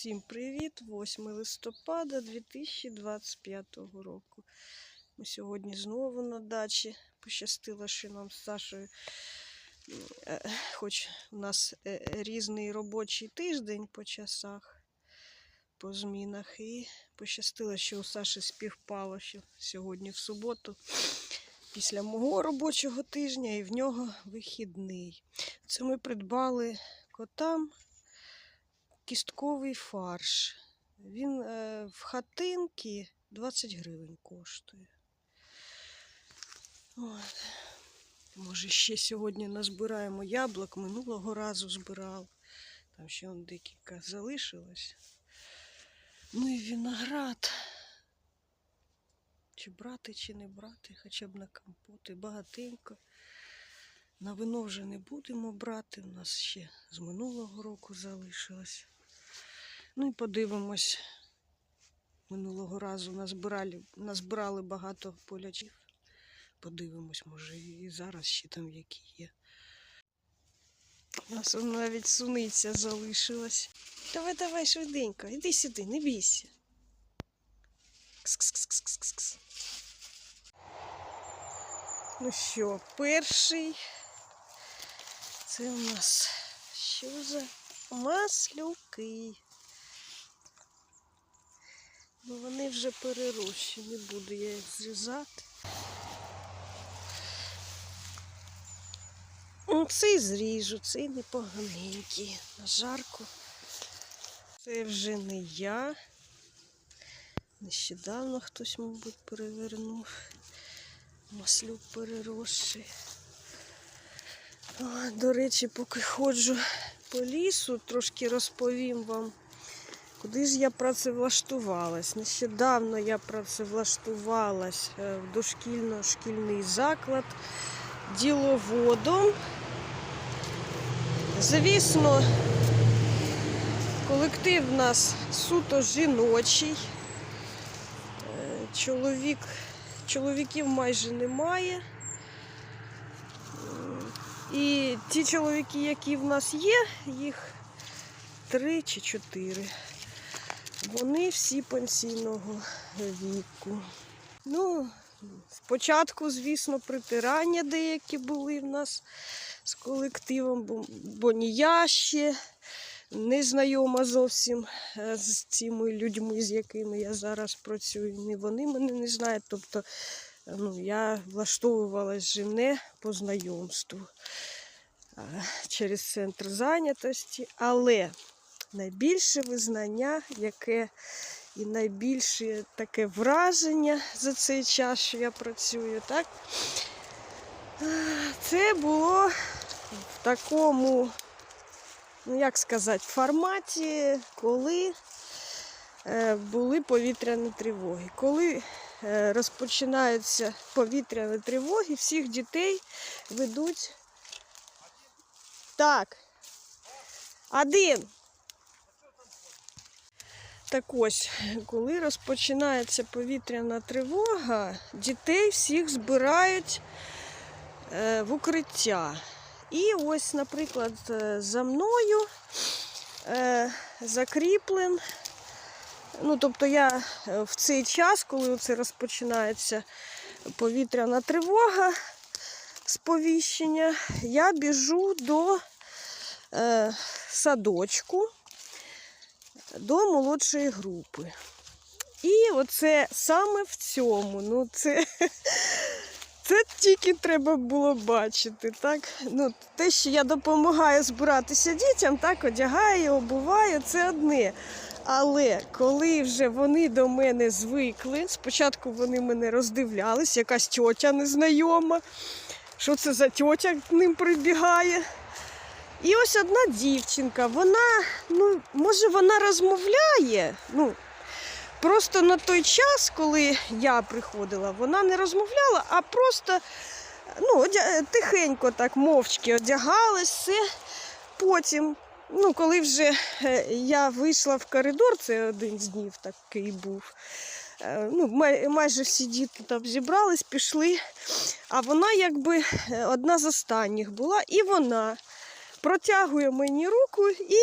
Усім привіт! 8 листопада 2025 року. Ми сьогодні знову на дачі. Пощастило, що нам з Сашою, е, хоч у нас е, різний робочий тиждень по часах, по змінах. І пощастило, що у Саші співпало, що сьогодні в суботу, після мого робочого тижня, і в нього вихідний. Це ми придбали котам кістковий фарш. Він е, в хатинки 20 гривень коштує. От. Може, ще сьогодні назбираємо яблук, минулого разу збирав. Там ще он декілька залишилось. Ну і виноград. Чи брати, чи не брати, хоча б на компоти. Багатенько. На вино вже не будемо брати. У нас ще з минулого року залишилось. Ну і подивимось. Минулого разу назбирали, назбирали багато полячів. Подивимось, може, і зараз ще там які є. У нас навіть суниця залишилась. Давай, давай, швиденько, іди сюди, не бійся. Кс-кс-кс-кс-кс-кс. Ну що, перший. Це у нас що за маслюки. Ну вони вже перерощі, не буду я їх зрізати. Ну, Цей зріжу, цей непоганенький. На жарку. Це вже не я. Нещодавно хтось, мабуть, перевернув. Маслюк переросший. До речі, поки ходжу по лісу, трошки розповім вам, куди ж я працевлаштувалась. Нещодавно я працевлаштувалась е, в дошкільно-шкільний заклад діловодом. Звісно, колектив в нас суто жіночий. Е, Чоловік, чоловіків майже немає. І ті чоловіки, які в нас є, їх три чи чотири. Вони всі пенсійного віку. Ну, спочатку, звісно, притирання деякі були в нас з колективом, бо, бо ні я ще не знайома зовсім е, з цими людьми, з якими я зараз працюю. Ні вони мене не знають. Тобто ну, я влаштовувалась жене по знайомству через центр зайнятості, але найбільше визнання, яке і найбільше таке враження за цей час, що я працюю, так? Це було в такому, ну як сказати, форматі, коли е, були повітряні тривоги. Коли е, розпочинаються повітряні тривоги, всіх дітей ведуть. Так. Один. Так ось, коли розпочинається повітряна тривога, дітей всіх збирають е, в укриття. І ось, наприклад, за мною е, закріплен Ну, тобто я е, в цей час, коли це розпочинається повітряна тривога, сповіщення, я біжу до садочку, до молодшої групи. І оце саме в цьому. Ну, це, це тільки треба було бачити. Так? Ну, те, що я допомагаю збиратися дітям, так, одягаю, обуваю, це одне. Але коли вже вони до мене звикли, спочатку вони мене роздивлялись, якась тьотя незнайома, що це за тьотя к ним прибігає. І ось одна дівчинка, вона, ну, може, вона розмовляє. Ну, просто на той час, коли я приходила, вона не розмовляла, а просто ну, тихенько так мовчки одягалась, все. Потім Ну, коли вже е, я вийшла в коридор, це один з днів такий був. е, Ну, май- майже всі діти там зібрались, пішли. А вона якби е, одна з останніх була, і вона протягує мені руку і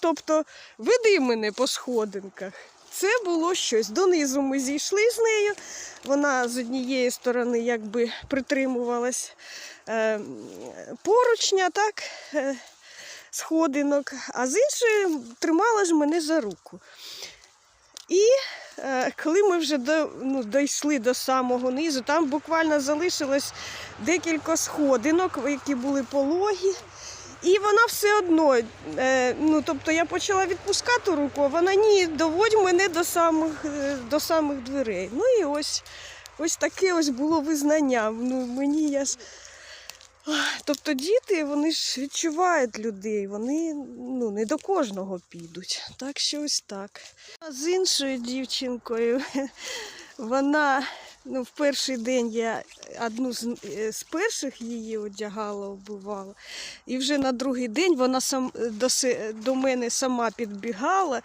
тобто, веди мене по сходинках. Це було щось. Донизу ми зійшли з нею. Вона з однієї сторони якби притримувалась е, поручня, так, е, сходинок, а з іншої тримала ж мене за руку. І е, коли ми вже до, ну, дійшли до самого низу, там буквально залишилось декілька сходинок, які були пологі. І вона все одно, е, ну тобто я почала відпускати руку, а вона ні, доводь мене до самих, е, до самих дверей. Ну і ось, ось таке ось було визнання. Ну, мені я ж... Тобто діти вони ж відчувають людей, вони ну, не до кожного підуть. Так що ось так. З іншою дівчинкою вона ну, в перший день я одну з, е, з перших її одягала, обувала. І вже на другий день вона сам до, до мене сама підбігала.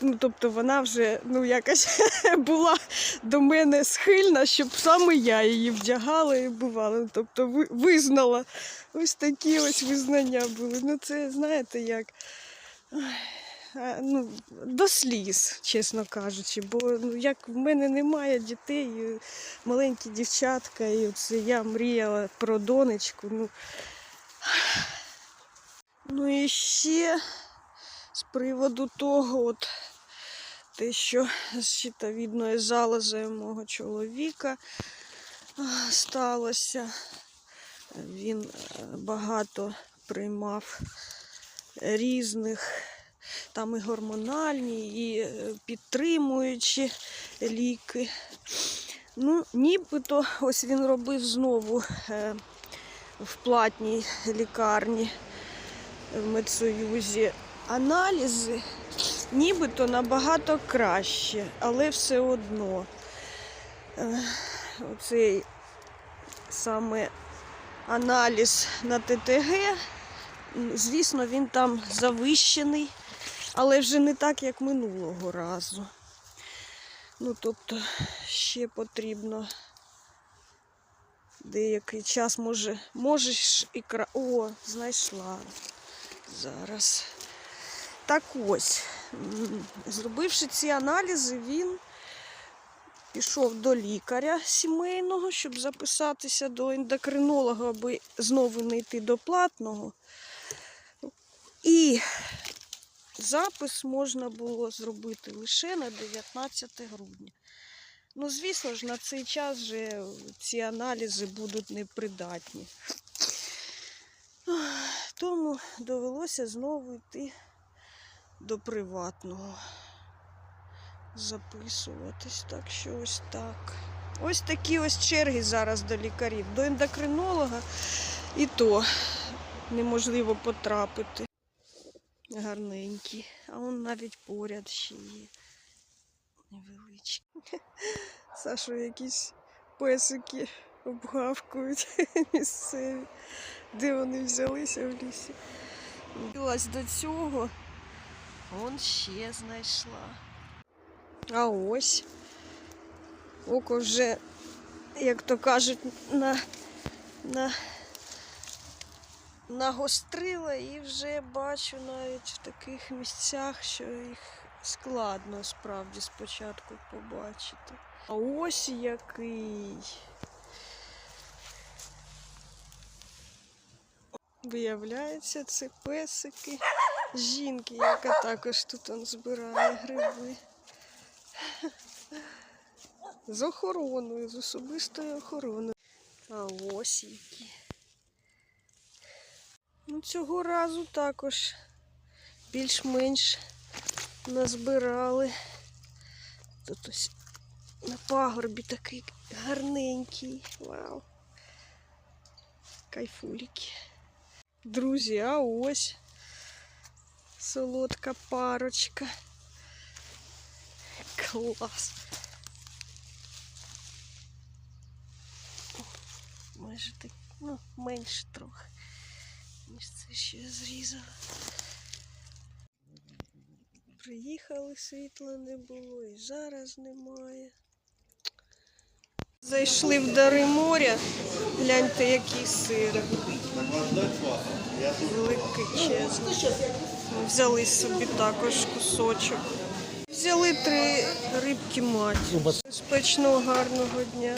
Ну, тобто вона вже ну, якось була до мене схильна, щоб саме я її вдягала і бувала. Ну, Тобто визнала. Ось такі ось визнання були. Ну, це знаєте як. Ой, Ну, до сліз, чесно кажучи, бо ну, як в мене немає дітей, маленькі дівчатка, і оце я мріяла про донечку. Ну, ну і ще з приводу того, от, те, що з щитовідною залозою мого чоловіка сталося. Він е, багато приймав різних, там і гормональні, і е, підтримуючі ліки. Ну, нібито ось він робив знову е, в платній лікарні в медсоюзі аналізи, нібито набагато краще, але все одно е, оцей саме аналіз на ТТГ, звісно, він там завищений, але вже не так, як минулого разу. Ну, тобто, ще потрібно деякий час, може, можеш і кра... О, знайшла зараз. Так ось, зробивши ці аналізи, він пішов до лікаря сімейного, щоб записатися до ендокринолога, аби знову не йти до платного. І запис можна було зробити лише на 19 грудня. Ну, звісно ж, на цей час вже ці аналізи будуть непридатні. Тому довелося знову йти до приватного записуватись. Так що ось так. Ось такі ось черги зараз до лікарів. До ендокринолога і то неможливо потрапити. Гарненькі. А он навіть поряд ще є. Невеличкі. Сашу якісь песики обгавкують місцеві. Де вони взялися в лісі? Ось до цього. Он ще знайшла. А ось. Око вже, як то кажуть, на, на, нагострила і вже бачу навіть в таких місцях, що їх складно справді спочатку побачити. А ось який. Виявляється, це песики жінки, яка також тут он збирає гриби. З охороною, з особистою охороною. А ось які. Цього разу також більш-менш назбирали. Тут ось на пагорбі такий гарненький. Вау. Кайфуліки. Друзі, а ось солодка парочка. Клас. Майже так, ну, менше трохи, ніж це я зрізала. Приїхали, світла не було і зараз немає. Зайшли в дари моря. Гляньте, який сир. Великий. Взяли собі також кусочок. Взяли три рибки мать. Безпечного гарного дня.